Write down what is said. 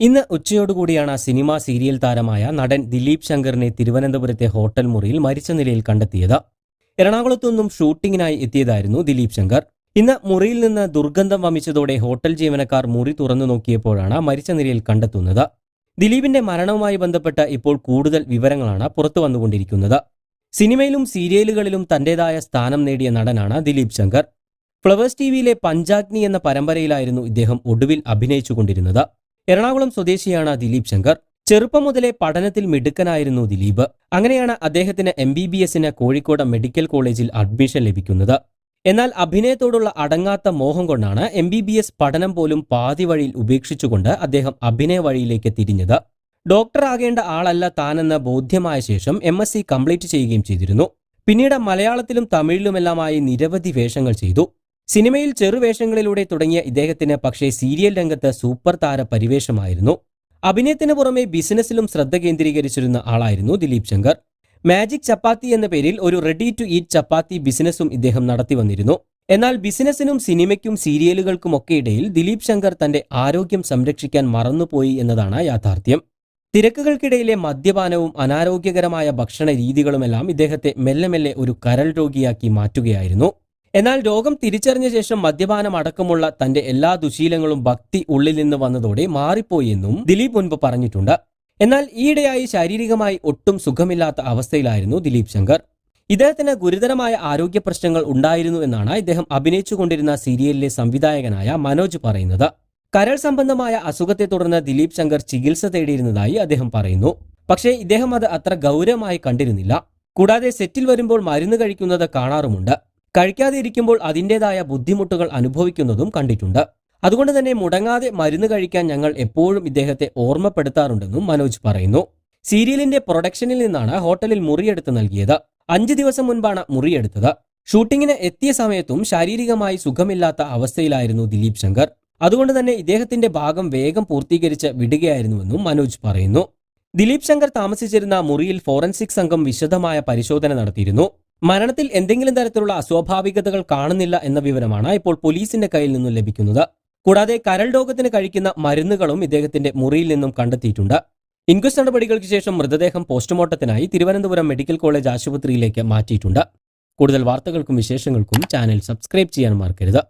ഇന്ന് ഉച്ചയോടുകൂടിയാണ് cinema serial താരമായ നടൻ ദിലീപ് ശങ്കറിനെ തിരുവനന്തപുരത്തെ ഹോട്ടൽ മുറിയിൽ മരിച്ച നിലയിൽ കണ്ടെത്തിയത്. എറണാകുളത്തു നിന്നും ഷൂട്ടിങ്ങിനായി എത്തിയതായിരുന്നു ദിലീപ് ശങ്കർ. ഇന്ന് മുറിയിൽ നിന്ന് ദുർഗന്ധം വമിച്ചതോടെ ഹോട്ടൽ ജീവനക്കാർ മുറി തുറന്നു നോക്കിയപ്പോഴാണ് മരിച്ച നിലയിൽ കണ്ടെത്തുന്നത്. ദിലീപിന്റെ മരണവുമായി ബന്ധപ്പെട്ട് ഇപ്പോൾ കൂടുതൽ വിവരങ്ങളാണ് പുറത്തു വന്നുകൊണ്ടിരിക്കുന്നത്. സിനിമയിലും സീരിയലുകളിലും തന്റേതായ സ്ഥാനം നേടിയ നടനാണ് ദിലീപ് ശങ്കർ. ഫ്ലവേഴ്സ് ടിവിയിലെ പഞ്ചാഗ്നി എന്ന പരമ്പരയിലായിരുന്നു ഇദ്ദേഹം ഒടുവിൽ അഭിനയിച്ചുകൊണ്ടിരുന്നത്. എറണാകുളം സ്വദേശിയാണ് ദിലീപ് ശങ്കർ. ചെറുപ്പം മുതലേ പഠനത്തിൽ മിടുക്കനായിരുന്നു ദിലീപ്. അങ്ങനെയാണ് അദ്ദേഹത്തിന് എം ബി ബി എസിന് കോഴിക്കോട് മെഡിക്കൽ കോളേജിൽ അഡ്മിഷൻ ലഭിക്കുന്നത്. എന്നാൽ അഭിനയത്തോടുള്ള അടങ്ങാത്ത മോഹം കൊണ്ടാണ് എം ബി ബി എസ് പഠനം പോലും പാതി വഴിയിൽ ഉപേക്ഷിച്ചുകൊണ്ട് അദ്ദേഹം അഭിനയ വഴിയിലേക്ക് തിരിഞ്ഞത്. ഡോക്ടർ ആകേണ്ട ആളല്ല താനെന്ന് ബോധ്യമായ ശേഷം എം എസ് സി കംപ്ലീറ്റ് ചെയ്യുകയും ചെയ്തിരുന്നു. പിന്നീട് മലയാളത്തിലും തമിഴിലുമെല്ലാമായി നിരവധി വേഷങ്ങൾ ചെയ്തു. സിനിമയിൽ ചെറുവേഷങ്ങളിലൂടെ തുടങ്ങിയ ഇദ്ദേഹത്തിന് പക്ഷേ സീരിയൽ രംഗത്ത് സൂപ്പർ താര പരിവേഷമായിരുന്നു. അഭിനയത്തിന് പുറമെ ബിസിനസ്സിലും ശ്രദ്ധ കേന്ദ്രീകരിച്ചിരുന്ന ആളായിരുന്നു ദിലീപ് ശങ്കർ. മാജിക് ചപ്പാത്തി എന്ന പേരിൽ ഒരു റെഡി ടു ഈറ്റ് ചപ്പാത്തി ബിസിനസ്സും ഇദ്ദേഹം നടത്തി വന്നിരുന്നു. എന്നാൽ ബിസിനസ്സിനും സിനിമയ്ക്കും സീരിയലുകൾക്കുമൊക്കെ ഇടയിൽ ദിലീപ് ശങ്കർ തന്റെ ആരോഗ്യം സംരക്ഷിക്കാൻ മറന്നുപോയി എന്നതാണ് യാഥാർത്ഥ്യം. തിരക്കുകൾക്കിടയിലെ മദ്യപാനവും അനാരോഗ്യകരമായ ഭക്ഷണ രീതികളുമെല്ലാം ഇദ്ദേഹത്തെ മെല്ലെ മെല്ലെ ഒരു കരൾ രോഗിയാക്കി മാറ്റുകയായിരുന്നു. എന്നാൽ രോഗം തിരിച്ചറിഞ്ഞ ശേഷം മദ്യപാനം അടക്കമുള്ള തന്റെ എല്ലാ ദുശീലങ്ങളും ഭക്തി ഉള്ളിൽ നിന്ന് വന്നതോടെ മാറിപ്പോയി എന്നും ദിലീപ് മുൻപ് പറഞ്ഞിട്ടുണ്ട്. എന്നാൽ ഈയിടെയായി ശാരീരികമായി ഒട്ടും സുഖമില്ലാത്ത അവസ്ഥയിലായിരുന്നു ദിലീപ് ശങ്കർ. ഇദ്ദേഹത്തിന് ഗുരുതരമായ ആരോഗ്യ പ്രശ്നങ്ങൾ ഉണ്ടായിരുന്നു എന്നാണ് ഇദ്ദേഹം അഭിനയിച്ചുകൊണ്ടിരുന്ന സീരിയലിലെ സംവിധായകനായ മനോജ് പറയുന്നത്. കരൾ സംബന്ധമായ അസുഖത്തെ തുടർന്ന് ദിലീപ് ശങ്കർ ചികിത്സ തേടിയിരുന്നതായി അദ്ദേഹം പറയുന്നു. പക്ഷേ ഇദ്ദേഹം അത് അത്ര ഗൗരവമായി കണ്ടിരുന്നില്ല. കൂടാതെ സെറ്റിൽ വരുമ്പോൾ മരുന്ന് കഴിക്കുന്നത് കാണാറുമുണ്ട്. കഴിക്കാതെ ഇരിക്കുമ്പോൾ അതിന്റെതായ ബുദ്ധിമുട്ടുകൾ അനുഭവിക്കുന്നതും കണ്ടിട്ടുണ്ട്. അതുകൊണ്ട് തന്നെ മുടങ്ങാതെ മരുന്ന് കഴിക്കാൻ ഞങ്ങൾ എപ്പോഴും ഇദ്ദേഹത്തെ ഓർമ്മപ്പെടുത്താറുണ്ടെന്നും മനോജ് പറയുന്നു. സീരിയലിന്റെ പ്രൊഡക്ഷനിൽ നിന്നാണ് ഹോട്ടലിൽ മുറിയെടുത്ത് നൽകിയത്. അഞ്ച് ദിവസം മുൻപാണ് മുറിയെടുത്തത്. ഷൂട്ടിങ്ങിന് എത്തിയ സമയത്തും ശാരീരികമായി സുഖമില്ലാത്ത അവസ്ഥയിലായിരുന്നു ദിലീപ് ശങ്കർ. അതുകൊണ്ട് തന്നെ ഇദ്ദേഹത്തിന്റെ ഭാഗം വേഗം പൂർത്തീകരിച്ച് വിടുകയായിരുന്നുവെന്നും മനോജ് പറയുന്നു. ദിലീപ് ശങ്കർ താമസിച്ചിരുന്ന മുറിയിൽ ഫോറൻസിക് സംഘം വിശദമായ പരിശോധന നടത്തിയിരുന്നു. മരണത്തിൽ എന്തെങ്കിലും തരത്തിലുള്ള അസ്വാഭാവികതകൾ കാണുന്നില്ല എന്ന വിവരമാണ് ഇപ്പോൾ പോലീസിന്റെ കയ്യിൽ നിന്നും ലഭിക്കുന്നത്. കൂടാതെ കരൾ രോഗത്തിന് കഴിക്കുന്ന മരുന്നുകളും ഇദ്ദേഹത്തിന്റെ മുറിയിൽ നിന്നും കണ്ടെത്തിയിട്ടുണ്ട്. ഇൻക്വസ്റ്റ് നടപടികൾക്ക് ശേഷം മൃതദേഹം പോസ്റ്റ്മോർട്ടത്തിനായി തിരുവനന്തപുരം മെഡിക്കൽ കോളേജ് ആശുപത്രിയിലേക്ക് മാറ്റിയിട്ടുണ്ട്. കൂടുതൽ വാർത്തകൾക്കും വിശേഷങ്ങൾക്കും ചാനൽ സബ്സ്ക്രൈബ് ചെയ്യാൻ മറക്കരുത്.